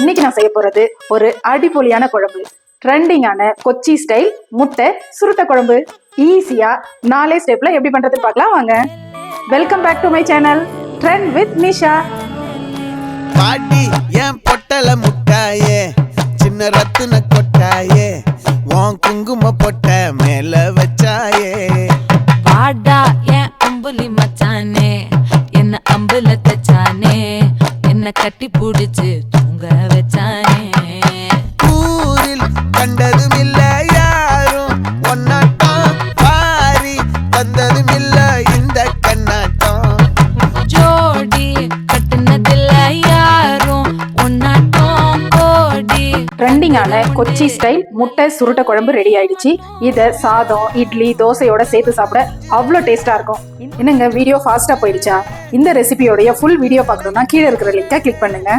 இன்னைக்கு நான் செய்ய போறது ஒரு அடிப்பொலியான குழம்பு. ட்ரெண்டிங்கான கொச்சி ஸ்டைல் முட்டை சுருட்டை குழம்பு. ஈஸியா நாலே ஸ்டெப்ல எப்படி பண்றதுன்னு பார்க்கலாம் வாங்க. Welcome back to my channel trend with Nisha பாடி என் பொட்டல முட்டாயே சின்ன ரத்தின கொட்டாயே உன் குங்கும பொட்ட மேல வச்சாயே. வாடா என் அம்புலி மச்சானே என்ன அம்புல தச்சானே என்ன கட்டி புடிச்சு தூங்க வச்சானே. ஊரில் கண்டதும் இல்ல யாரும் ஒன்னாட்டம் பாரி வந்ததும் இல்ல இந்த கண்ணாட்டம். ஜோடி கட்டுனதில்ல யாரும் ஒன்னாட்டம் கோடி ட்ரெண்டிங்கான கொச்சி ஸ்டைல் முட்டை சுருட்டை குழம்பு ரெடி ஆயிடுச்சு. இதை சாதம் இட்லி தோசையோட சேர்த்து சாப்பிட அவ்வளோ டேஸ்டா இருக்கும். என்னங்க வீடியோ ஃபாஸ்டா போயிடுச்சா? இந்த ரெசிபியோடைய ஃபுல் வீடியோ பார்க்கணும்னா கீழே இருக்கிற லிங்கை கிளிக் பண்ணுங்க.